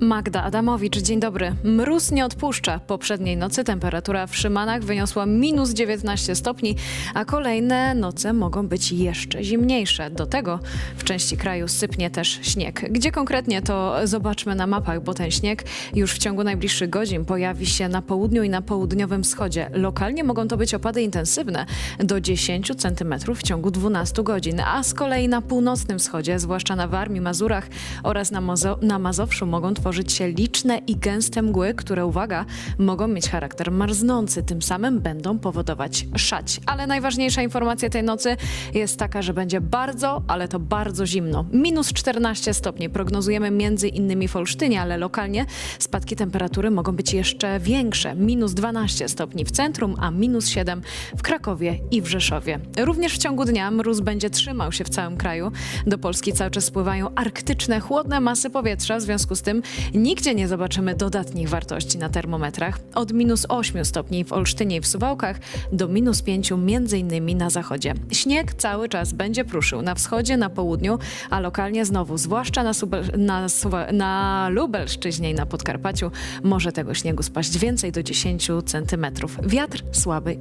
Magda Adamowicz, dzień dobry. Mróz nie odpuszcza. Poprzedniej nocy temperatura w Szymanach wyniosła minus 19 stopni, a kolejne noce mogą być jeszcze zimniejsze. Do tego w części kraju sypnie też śnieg. Gdzie konkretnie to zobaczmy na mapach, bo ten śnieg już w ciągu najbliższych godzin pojawi się na południu i na południowym wschodzie. Lokalnie mogą to być opady intensywne do 10 cm w ciągu 12 godzin, a z kolei na północnym wschodzie, zwłaszcza na Warmii, Mazurach oraz na, Mozo- na Mazowszu mogą tworzyć się liczne i gęste mgły, które, uwaga, mogą mieć charakter marznący, tym samym będą powodować szać. Ale najważniejsza informacja tej nocy jest taka, że będzie bardzo, ale to bardzo zimno. Minus 14 stopni prognozujemy między innymi w Olsztynie, ale lokalnie spadki temperatury mogą być jeszcze większe. Minus 12 stopni w centrum, a minus 7 w Krakowie i w Rzeszowie. Również w ciągu dnia mróz będzie trzymał się w całym kraju. Do Polski cały czas spływają arktyczne, chłodne masy powietrza, w związku z tym nigdzie nie zobaczymy dodatnich wartości na termometrach. Od minus 8 stopni w Olsztynie i w Suwałkach do minus 5 między innymi na zachodzie. Śnieg cały czas będzie pruszył na wschodzie, na południu, a lokalnie znowu, zwłaszcza na, na, na Lubelszczyźnie i na Podkarpaciu, może tego śniegu spaść więcej do 10 centymetrów. Wiatr słaby i